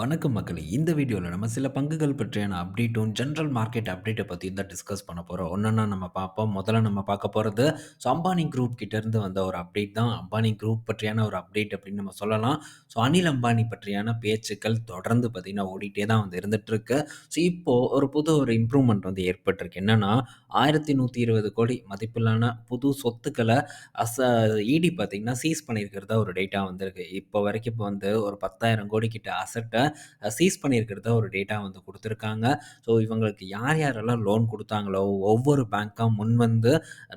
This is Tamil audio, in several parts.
வணக்கம் மக்களே! இந்த வீடியோவில் நம்ம சில பங்குகள் பற்றியான அப்டேட்டும், ஜென்ரல் மார்க்கெட் அப்டேட்டை பற்றி தான் டிஸ்கஸ் பண்ண போகிறோம் ஒன்றுன்னா நம்ம பார்ப்போம். முதல்ல நம்ம பார்க்க போகிறது ஸோ அம்பானி குரூப் கிட்டேருந்து வந்த ஒரு அப்டேட் தான். அம்பானி குரூப் பற்றியான ஒரு அப்டேட் அப்படின்னு நம்ம சொல்லலாம். ஸோ அனில் அம்பானி பற்றியான பேச்சுக்கள் தொடர்ந்து பார்த்தீங்கன்னா, ஓடிட்டே தான் வந்து இருந்துகிட்ருக்கு ஸோ இப்போ ஒரு புது ஒரு இம்ப்ரூவ்மெண்ட் வந்து ஏற்பட்டிருக்கு. என்னென்னா ஆயிரத்தி நூற்றி இருபது கோடி மதிப்பிலான புது சொத்துக்களை அச இடி பார்த்தீங்கன்னா, சீஸ் பண்ணியிருக்கிறதா ஒரு டேட்டா வந்திருக்கு. இப்போ வரைக்கும் இப்போ வந்து ஒரு 10,000 கிட்ட அசட்டை சீஸ் பண்ணியிருக்கிறத ஒரு டேட்டா வந்து கொடுத்துருக்காங்க ஸோ இவங்களுக்கு யார் யாரெல்லாம் லோன் கொடுத்தாங்களோ ஒவ்வொரு பேங்க்கும் முன் வந்து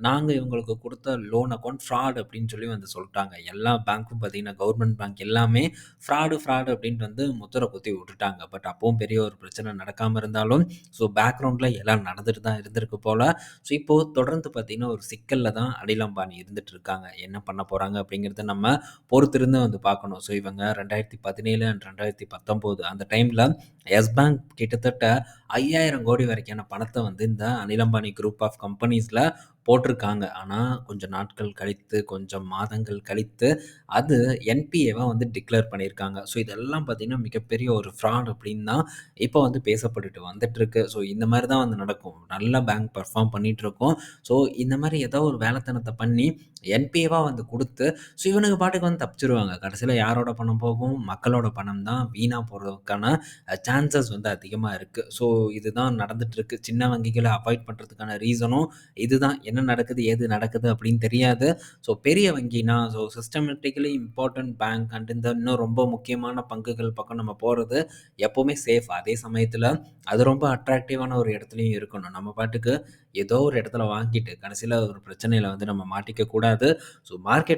நாங்கள் இவங்களுக்கு கொடுத்த லோன் அக்கவுண்ட் ஃப்ராட் அப்படின்னு சொல்லி வந்து சொல்லிட்டாங்க எல்லா பேங்க்கும் பார்த்தீங்கன்னா, கவர்மெண்ட் பேங்க் எல்லாமே ஃப்ராடு, ஃப்ராடு அப்படின்ட்டு வந்து முத்திரை குத்தி விட்டுட்டாங்க. பட் அப்பவும் பெரிய ஒரு பிரச்சனை நடக்காமல் இருந்தாலும், ஸோ பேக்ரவுண்டில் எல்லாம் நடந்துட்டு தான் இருந்திருக்கு போல் ஸோ இப்போது தொடர்ந்து பார்த்தீங்கன்னா, ஒரு சிக்கலில் தான் அனில் இருந்துட்டு இருக்காங்க. என்ன பண்ண போகிறாங்க அப்படிங்கிறத நம்ம பொறுத்திருந்து வந்து பார்க்கணும். ஸோ இவங்க 2017 அண்ட் 2019 அந்த டைம்ல எஸ் பேங்க் கிட்டத்தட்ட 5000 வரைக்கான பணத்த வந்து இந்த அனில் அம்பானி குரூப் ஆஃப் கம்பெனிஸில் போட்டிருக்காங்க. ஆனா, கொஞ்சம் நாட்கள் கழித்து, கொஞ்சம் மாதங்கள் கழித்து, அது என்பிஏவா வந்து டிக்ளேர் பண்ணியிருக்காங்க. ஸோ இதெல்லாம் பார்த்தீங்கன்னா, மிகப்பெரிய ஒரு ஃப்ராட் அப்படின்னு தான் இப்போ வந்து பேசப்பட்டுட்டு வந்துட்டுருக்கு. ஸோ இந்த மாரி தான் வந்து நடக்கும். நல்ல பேங்க் பெர்ஃபார்ம் பண்ணிட்டுருக்கும். ஸோ இந்த மாரி ஏதோ ஒரு வேலைத்தனத்த பண்ணி, என்பிஏவா வந்து குடுத்து, ஸோ இவனுங்க பாட்டுக்கு வந்து தப்பிச்சுருவாங்க. கடைசியில யாரோட பணம் போகும்? மக்களோட பணம் தான் வீணா போறதுக்கான அ சான்சஸ் வந்து அதிகமா இருக்கு. ஸோ இதுதான் நடந்துட்டுருக்கு. சின்ன வங்கிகள அவாய்ட் பண்ணுறதுக்கான ரீசனும் இதுதான். என்ன நடக்குது? ஏது நடக்குது? அப்படின்னு தெரியாது. ஸோ பெரிய வங்கினா, so systematically important bank and இந்த இன்னும் ரொம்ப முக்கியமான பங்குகள் பக்கம் நம்ம போகிறது எப்போவுமே சேஃப். அதே சமயத்தில் அது ரொம்ப அட்ராக்டிவான ஒரு இடத்துலையும் இருக்கணும். நம்ம பாட்டுக்கு ஏதோ ஒரு இடத்துல வாங்கிட்டு, கடைசியில் ஒரு பிரச்சனையில் வந்து நம்ம மாட்டிக்க கூடாது. ஸோ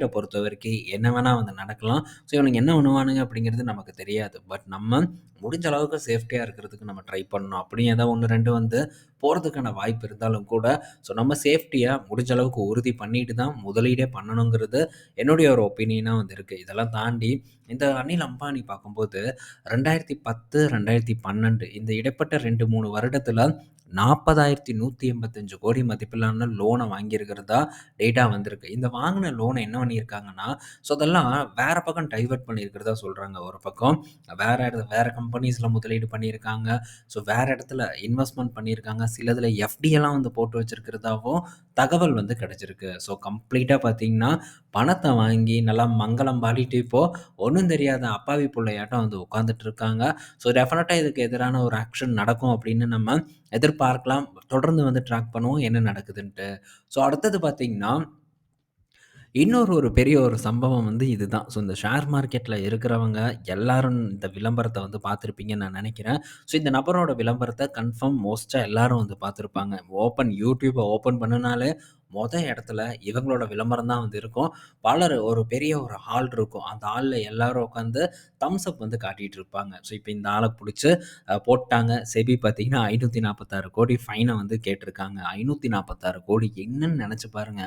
பொறுத்த வரைக்கும் என்ன வேணால் வந்து நடக்கலாம். ஸோ இவனுங்க என்ன பண்ணுவானுங்க அப்படிங்கிறது நமக்கு தெரியாது. பட் நம்ம முடிஞ்ச அளவுக்கு சேஃப்டியாக இருக்கிறதுக்கு நம்ம ட்ரை பண்ணணும். அப்படின்னு ஏதாவது ஒன்று ரெண்டு வந்து போகிறதுக்கான வாய்ப்பு இருந்தாலும் கூட, ஸோ நம்ம சேஃப்டியாக முடிஞ்ச அளவுக்கு உறுதி பண்ணிட்டு தான் முதலீடே பண்ணணுங்கிறது என்னுடைய ஒரு ஒப்பீனியனாக வந்து இருக்குது இதெல்லாம் தாண்டி இந்த அனில் அம்பானி பார்க்கும்போது 2010, 2012 இந்த இடைப்பட்ட ரெண்டு மூணு வருடத்தில் 40,185 மதிப்பிலான லோனை வாங்கியிருக்கிறதா டேட்டா வந்திருக்கு. இந்த வாங்கின லோனை என்ன பண்ணியிருக்காங்கன்னா, ஸோ அதெல்லாம் வேறு பக்கம் டைவர்ட் பண்ணியிருக்கிறதா சொல்கிறாங்க ஒரு பக்கம் வேறு இடத்துல வேறு கம்பெனிஸில் முதலீடு பண்ணியிருக்காங்க. ஸோ வேற இடத்துல இன்வெஸ்ட்மெண்ட் பண்ணியிருக்காங்க. சிலதில் எஃப்டியெல்லாம் வந்து போட்டு வச்சிருக்கிறதாவும் தகவல் வந்து கிடச்சிருக்கு ஸோ கம்ப்ளீட்டாக பார்த்தீங்கன்னா, பணத்தை வாங்கி நல்லா மங்களம் பாடிட்டு இப்போது ஒன்றும் தெரியாத அப்பாவி பிள்ளையாட்டம் வந்து உட்காந்துட்டு இருக்காங்க. ஸோ டெஃபினட்டாக இதுக்கு எதிரான ஒரு ஆக்ஷன் நடக்கும் அப்படின்னு நம்ம எதிர்பார்க்கலாம். தொடர்ந்து வந்து ட்ராக் பண்ணுவோம் என்ன நடக்குதுன்ட்டு. ஸோ அடுத்தது பார்த்தீங்கன்னா, இன்னொரு ஒரு பெரிய ஒரு சம்பவம் வந்து இதுதான். ஸோ இந்த ஷேர் மார்க்கெட்டில் இருக்கிறவங்க எல்லாரும் இந்த விளம்பரத்தை வந்து பார்த்துருப்பீங்கன்னு நான் நினைக்கிறேன் ஸோ இந்த நபரோட விளம்பரத்தை கன்ஃபார்ம் மோஸ்ட்டாக எல்லாரும் வந்து பார்த்துருப்பாங்க ஓப்பன் யூடியூப்பை ஓப்பன் பண்ணனாலே மொத இடத்துல இவங்களோட விளம்பரம் தான் வந்து இருக்கும். பலர் ஒரு பெரிய ஒரு ஹால் இருக்கும். அந்த ஹாலில் எல்லாரும் உட்காந்து தம்ஸ் அப் வந்து காட்டிகிட்டு இருப்பாங்க. ஸோ இப்போ இந்த ஆளை பிடிச்சி போட்டாங்க. செபி பார்த்தீங்கன்னா, ஐநூற்றி நாற்பத்தாறு கோடி ஃபைனை வந்து கேட்டிருக்காங்க. 546,00,00,000 என்னன்னு நினச்சி பாருங்க.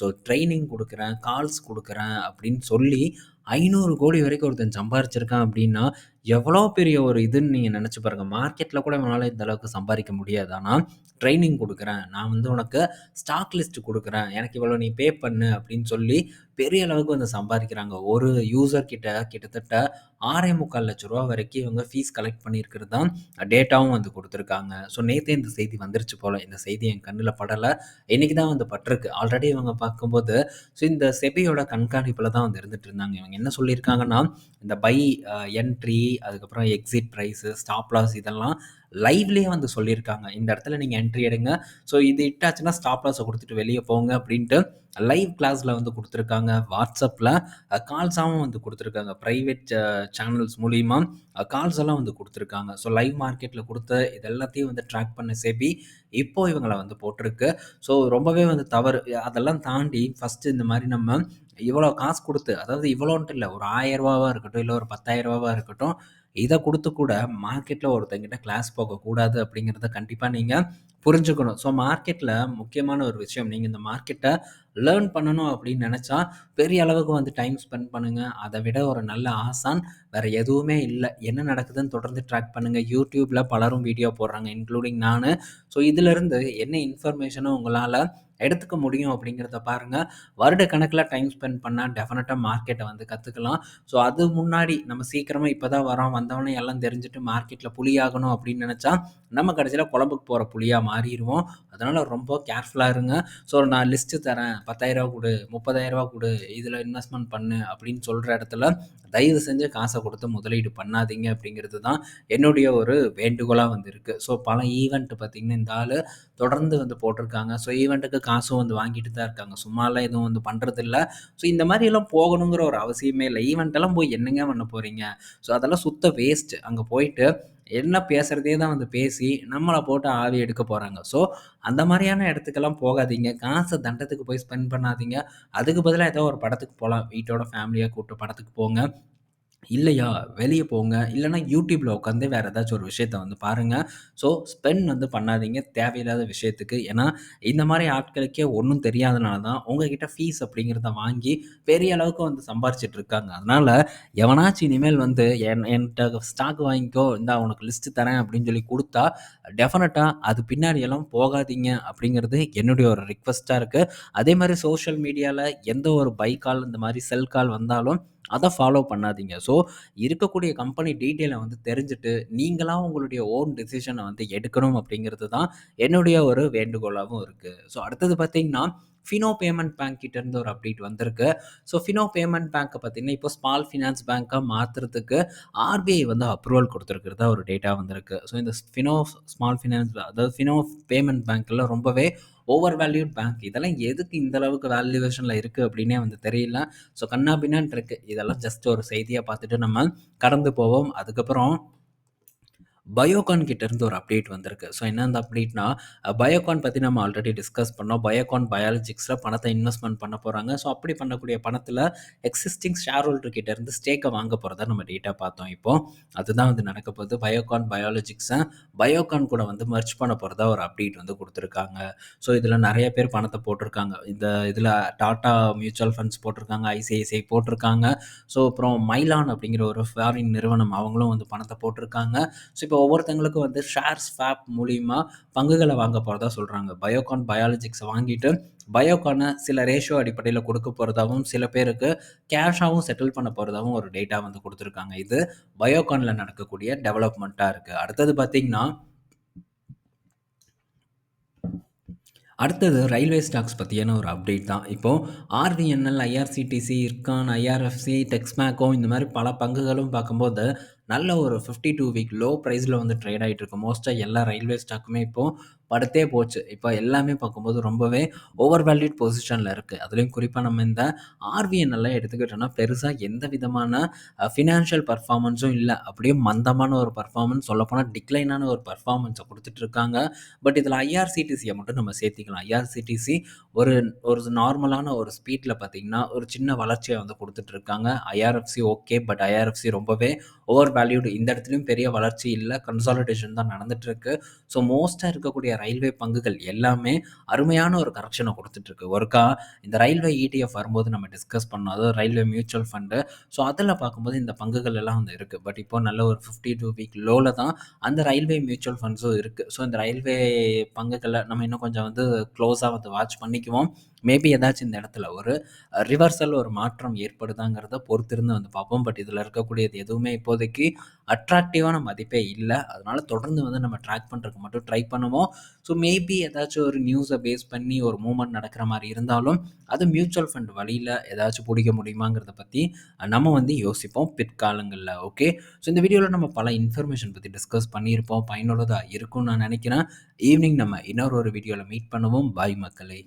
ஸோ ட்ரைனிங் கொடுக்குறேன் கால்ஸ் கொடுக்குறேன் அப்படின்னு சொல்லி ஐநூறு கோடி வரைக்கும் ஒருத்தன் சம்பாரிச்சிருக்கான் அப்படின்னா, எவ்வளோ பெரிய ஒரு இதுன்னு நீங்கள் நினச்சி பாருங்கள் மார்க்கெட்டில் கூட இவனால் இந்த அளவுக்கு சம்பாதிக்க முடியாது. ஆனால் ட்ரைனிங் கொடுக்குறேன். நான் வந்து உனக்கு ஸ்டாக் லிஸ்ட் கொடுக்குறேன். எனக்கு இவ்வளோ நீ பே பண்ணு அப்படின்னு சொல்லி பெரிய அளவுக்கு வந்து சம்பாதிக்கிறாங்க ஒரு யூசர் கிட்ட கிட்டத்தட்ட ரூ. 6,45,00,000 வரைக்கும் இவங்க ஃபீஸ் கலெக்ட் பண்ணியிருக்கிறதா டேட்டாவும் வந்து கொடுத்துருக்காங்க ஸோ நேற்றே இந்த செய்தி வந்துருச்சு போல. இந்த செய்தி என் கண்ணில் படல. இன்னைக்கு தான் வந்து பட்டிருக்கு. ஆல்ரெடி இவங்க பார்க்கும்போது, ஸோ இந்த செபியோட கண்காணிப்பில் தான் வந்து இருந்துட்டு இருந்தாங்க. இவங்க என்ன சொல்லியிருக்காங்கன்னா, இந்த பை என்ட்ரி uh, அதுக்கப்புறம் எக்ஸிட் ப்ரைஸு ஸ்டாப் லாஸ் இதெல்லாம் லைவ்லேயே வந்து சொல்லியிருக்காங்க. இந்த இடத்துல நீங்கள் என்ட்ரி எடுங்க. ஸோ இது இட்டாச்சுன்னா ஸ்டாப் லாஸை கொடுத்துட்டு வெளியே போங்க அப்படின்ட்டு லைவ் கிளாஸில் வந்து கொடுத்துருக்காங்க வாட்ஸ்அப்பில் கால்ஸாகவும் வந்து கொடுத்துருக்காங்க ப்ரைவேட் சேனல்ஸ் மூலிமா கால்ஸ் எல்லாம் வந்து கொடுத்துருக்காங்க ஸோ லைவ் மார்க்கெட்டில் கொடுத்த இது எல்லாத்தையும் வந்து ட்ராக் பண்ண சேபி இப்போ இவங்களை வந்து போட்டிருக்கு. ஸோ ரொம்பவே வந்து தவறு. அதெல்லாம் தாண்டி ஃபஸ்ட்டு இந்த மாதிரி நம்ம இவ்வளோ காசு கொடுத்து அதாவது இவ்வளோன்ட்டு இல்லை ஒரு ரூ. 1000வா இருக்கட்டும், இல்லை ஒரு ரூ. 10,000வா இருக்கட்டும், இதை கொடுத்து கூட மார்க்கெட்டில் ஒருத்தங்கிட்ட கிளாஸ் போகக்கூடாது அப்படிங்கிறத கண்டிப்பாக நீங்கள் புரிஞ்சுக்கணும். ஸோ மார்க்கெட்டில் முக்கியமான ஒரு விஷயம். நீங்கள் இந்த மார்க்கெட்டை லேர்ன் பண்ணணும் அப்படின்னு நினச்சா பெரிய அளவுக்கு வந்து டைம் ஸ்பெண்ட் பண்ணுங்கள் அதை விட ஒரு நல்ல ஆசான் வேறு எதுவுமே இல்லை என்ன நடக்குதுன்னு தொடர்ந்து ட்ராக் பண்ணுங்கள் யூடியூப்பில் பலரும் வீடியோ போடுறாங்க. இன்க்ளூடிங் நான் ஸோ இதிலிருந்து என்ன இன்ஃபர்மேஷனும் உங்களால் எடுத்துக்க முடியும் அப்படிங்கிறத பாருங்க. கணக்கில் டைம் ஸ்பெண்ட் பண்ணால் டெஃபினட்டாக மார்க்கெட்டை வந்து கற்றுக்கலாம் ஸோ அது முன்னாடி நம்ம சீக்கிரமாக இப்போ தான் வரோம், வந்தோனே எல்லாம் தெரிஞ்சுட்டு மார்க்கெட்டில் புலியாகணும் அப்படின்னு நினச்சா நம்ம கடைசியில் குழம்புக்கு போகிற புளியாக மாறிடுவோம் அதனால் ரொம்ப கேர்ஃபுல்லாக இருங்க. ஸோ நான் லிஸ்ட்டு தரேன். பத்தாயிரரூவா கொடு முப்பதாயிரரூவா கொடு இதில் இன்வெஸ்ட்மெண்ட் பண்ணு அப்படின்னு சொல்கிற இடத்துல, தயவு செஞ்சு காசை கொடுத்து முதலீடு பண்ணாதீங்க அப்படிங்கிறது தான் என்னுடைய ஒரு வேண்டுகோளாக வந்திருக்கு ஸோ பல ஈவெண்ட்டு பார்த்தீங்கன்னா, இந்த ஆள் தொடர்ந்து வந்து போட்டிருக்காங்க. ஸோ ஈவெண்ட்டுக்கு காசும் வந்து வாங்கிட்டு தான் இருக்காங்க. சும்மாலாம் எதுவும் வந்து பண்ணுறதில்ல ஸோ இந்த மாதிரியெல்லாம் போகணுங்கிற ஒரு அவசியமே இல்லை ஈவெண்ட்டெல்லாம் போய் என்னங்க பண்ண போகிறீங்க ஸோ அதெல்லாம் சுத்த வேஸ்ட். அங்கே போயிட்டு என்ன பேசுகிறதே தான் வந்து பேசி, நம்மளை போட்டு ஆவி எடுக்க போகிறாங்க ஸோ அந்த மாதிரியான இடத்துக்கெல்லாம் போகாதீங்க. காசை தண்டத்துக்கு போய் ஸ்பெண்ட் பண்ணாதீங்க. அதுக்கு பதிலாக ஏதோ ஒரு படத்துக்கு போகலாம் வீட்டோட ஃபேமிலியாக கூப்பிட்டு படத்துக்கு போங்க. இல்லையா, வெளிய போங்க. இல்லன்னா YouTubeல உட்காந்து வேற ஏதாச்சும் ஒரு விஷயத்த வந்து பாருங்க. ஸோ ஸ்பெண்ட் வந்து பண்ணாதீங்க தேவையில்லாத விஷயத்துக்கு. ஏன்னா, இந்த மாரி ஆட்களுக்கே ஒண்ணும் தெரியாதனால தான் உங்ககிட்ட ஃபீஸ் அப்படிங்கிறத வாங்கி பெரிய அளவுக்கு வந்து சம்பாரிச்சுட்டு இருக்காங்க. அதனால எவனாச்சும் இனிமேல் வந்து என் என்ட்ட ஸ்டாக் வாங்கிக்கோ, இந்தா உனக்கு லிஸ்ட் தரேன் அப்படின்னு சொல்லி குடுத்தா, டெஃபினட்டா அது பின்னாடி எல்லாம் போகாதீங்க அப்படிங்கிறது என்னுடைய ஒரு ரிக்வெஸ்ட்டா இருக்கு. அதே மாரி சோஷியல் மீடியால எந்த ஒரு பை கால் இந்த மாரி செல் கால் வந்தாலும் அதை ஃபாலோ பண்ணாதீங்க. ஸோ இருக்கக்கூடிய கம்பெனி டீட்டெயிலை வந்து தெரிஞ்சுட்டு, நீங்களாக உங்களுடைய ஓன் டிசிஷனை வந்து எடுக்கணும் அப்படிங்கிறது தான் என்னுடைய ஒரு வேண்டுகோளாகவும் இருக்குது ஸோ அடுத்தது பார்த்தீங்கன்னா, ஃபினோ பேமெண்ட் பேங்க் கிட்டேருந்து ஒரு அப்டேட் வந்திருக்கு. ஸோ ஃபினோ பேமெண்ட் பேங்க்கை பார்த்தீங்கன்னா, இப்போ ஸ்மால் ஃபினான்ஸ் பேங்க்காக மாற்றுறதுக்கு ஆர்பிஐ வந்து அப்ரூவல் கொடுத்துருக்குறதா ஒரு டேட்டா வந்திருக்கு. ஸோ இந்த ஃபினோ ஸ்மால் ஃபினான்ஸ் அதாவது ஃபினோ பேமெண்ட் பேங்க்கில் ரொம்பவே ஓவர் வேல்யூட் பேங்க். இதெல்லாம் எதுக்கு இந்த அளவுக்கு வேல்யூவேஷன்ல இருக்கு அப்படின்னே வந்து தெரியல. ஸோ கன்னா பின்னான்னு இருக்கு. இதெல்லாம் ஜஸ்ட் ஒரு செய்தியாக பார்த்துட்டு நம்ம கடந்து போவோம். அதுக்கப்புறம் பயோகான் கிட்டேருந்து ஒரு அப்டேட் வந்திருக்கு. ஸோ என்ன அந்த அப்டேட்னா, பயோகான் பற்றி நம்ம ஆல்ரெடி டிஸ்கஸ் பண்ணோம். பயோகான் பயாலஜிக்ஸில் பணத்தை இன்வெஸ்ட்மெண்ட் பண்ண போகிறாங்க ஸோ அப்படி பண்ணக்கூடிய பணத்தில் எக்ஸிஸ்டிங் ஷேர் ஹோல்டர் ஸ்டேக்கை வாங்க போகிறத நம்ம டேட்டா பார்த்தோம் இப்போ. அதுதான் வந்து நடக்க போகுது. பயோகான் பயாலஜிக்ஸை பயோகான் கூட வந்து மெர்ஜ் பண்ண போகிறதா ஒரு அப்டேட் வந்து கொடுத்துருக்காங்க ஸோ இதில் நிறைய பேர் பணத்தை போட்டிருக்காங்க. இந்த இதில் டாட்டா மியூச்சுவல் ஃபண்ட்ஸ் போட்டிருக்காங்க. ஐசிஐசிஐ போட்டிருக்காங்க. ஸோ அப்புறம் மைலான் அப்படிங்கிற ஒரு ஃபாரின் நிறுவனம் அவங்களும் வந்து பணத்தை போட்டிருக்காங்க. ஸோ இப்போ ஒவ்வொருத்தவங்களுக்கும் வந்து ஷேர் ஃபேப் மூலிமா பங்குகளை வாங்க போகிறதா சொல்கிறாங்க பயோகான் பயாலஜிக்ஸை வாங்கிட்டு, பயோகானை சில ரேஷியோ அடிப்படையில் கொடுக்க போகிறதாகவும் சில பேருக்கு கேஷாகவும் செட்டில் பண்ண போகிறதாகவும் ஒரு டேட்டா வந்து கொடுத்துருக்காங்க. இது பயோகானில் நடக்கக்கூடிய டெவலப்மெண்ட்டாக இருக்குது அடுத்தது பார்த்திங்கன்னா அடுத்தது ரயில்வே ஸ்டாக்ஸ் பற்றியான ஒரு அப்டேட் தான். இப்போது RVNL, IRCTC, Ircon, IRFC, Texmaco இந்த மாதிரி பல பங்குகளும் பார்க்கும்போது, நல்ல ஒரு 52 வீக் லோ ப்ரைஸில் வந்து ட்ரேட் ஆயிட்டு இருக்கு. மோஸ்ட்டாக எல்லா ரயில்வே ஸ்டாக்குமே இப்போ படுத்தே போச்சு. இப்போ எல்லாமே பார்க்கும்போது ரொம்பவே ஓவர் வேல்யூட் பொசிஷனில் இருக்குது அதுலேயும் குறிப்பாக நம்ம இந்த ஆர்விஎன்எல்ல எடுத்துக்கிட்டோம்னா, பெருசாக எந்த விதமான ஃபினான்ஷியல் பர்ஃபார்மன்ஸும் இல்லை அப்படியே மந்தமான ஒரு பர்ஃபார்மன்ஸ் சொல்லப்போனால் டிக்ளைனான ஒரு பர்ஃபார்மன்ஸை கொடுத்துட்ருக்காங்க பட் இதில் ஐஆர்சிடிசியை மட்டும் நம்ம சேர்த்திக்கலாம். ஐஆர்சிடிசி ஒரு ஒரு நார்மலான ஒரு ஸ்பீடில் பார்த்தீங்கன்னா, ஒரு சின்ன வளர்ச்சியை வந்து கொடுத்துட்ருக்காங்க ஐஆர்எஃப்சி ஓகே. பட் ஐஆர்எஃப்சி ரொம்பவே ஓவர் வேல்யூடு இந்த இடத்துலையும் பெரிய வளர்ச்சி இல்லை கன்சாலிடேஷன் தான் நடந்துட்டு இருக்கு. ஸோ மோஸ்ட்டாக இருக்கக்கூடிய ரயில்வே பங்குகள் எல்லாமே அருமையான ஒரு கரெக்ஷனை கொடுத்துட்ருக்கு ஒருக்கா இந்த ரயில்வே இடிஎஃப் வரும்போது நம்ம டிஸ்கஸ் பண்ணோம். அதாவது ரயில்வே மியூச்சுவல் ஃபண்டு ஸோ அதில் பார்க்கும்போது இந்த பங்குகள் எல்லாம் வந்து இருக்குது பட் இப்போ நல்ல ஒரு 52 வீக் லோவில் தான் அந்த ரயில்வே மியூச்சுவல் ஃபண்ட்ஸும் இருக்குது ஸோ இந்த ரயில்வே பங்குகளை நம்ம இன்னும் கொஞ்சம் வந்து க்ளோஸாக வந்து வாட்ச் பண்ணிக்குவோம். மேபி ஏதாச்சும் இந்த இடத்துல ஒரு ரிவர்சல் ஒரு மாற்றம் ஏற்படுதாங்கிறத பொறுத்திருந்து வந்து பார்ப்போம். பட் இதில் இருக்கக்கூடியது எதுவுமே இப்போதைக்கு அட்ராக்டிவான மதிப்பே இல்லை அதனால் தொடர்ந்து வந்து நம்ம ட்ராக் பண்ணுறதுக்கு மட்டும் ட்ரை பண்ணுவோம். ஸோ மேபி ஏதாச்சும் ஒரு நியூஸை பேஸ் பண்ணி ஒரு மூவ்மெண்ட் நடக்கிற மாதிரி இருந்தாலும், அது மியூச்சுவல் ஃபண்ட் வழியில் ஏதாச்சும் பிடிக்க முடியுமாங்கிறத பற்றி நம்ம வந்து யோசிப்போம் பிற்காலங்களில் ஓகே. ஸோ இந்த வீடியோவில் நம்ம பல இன்ஃபர்மேஷன் பற்றி டிஸ்கஸ் பண்ணியிருப்போம். பயனுள்ளதாக இருக்கும்னு நான் நினைக்கிறேன் ஈவினிங் நம்ம இன்னொரு ஒரு வீடியோவில் மீட் பண்ணுவோம். பாய் மக்களே!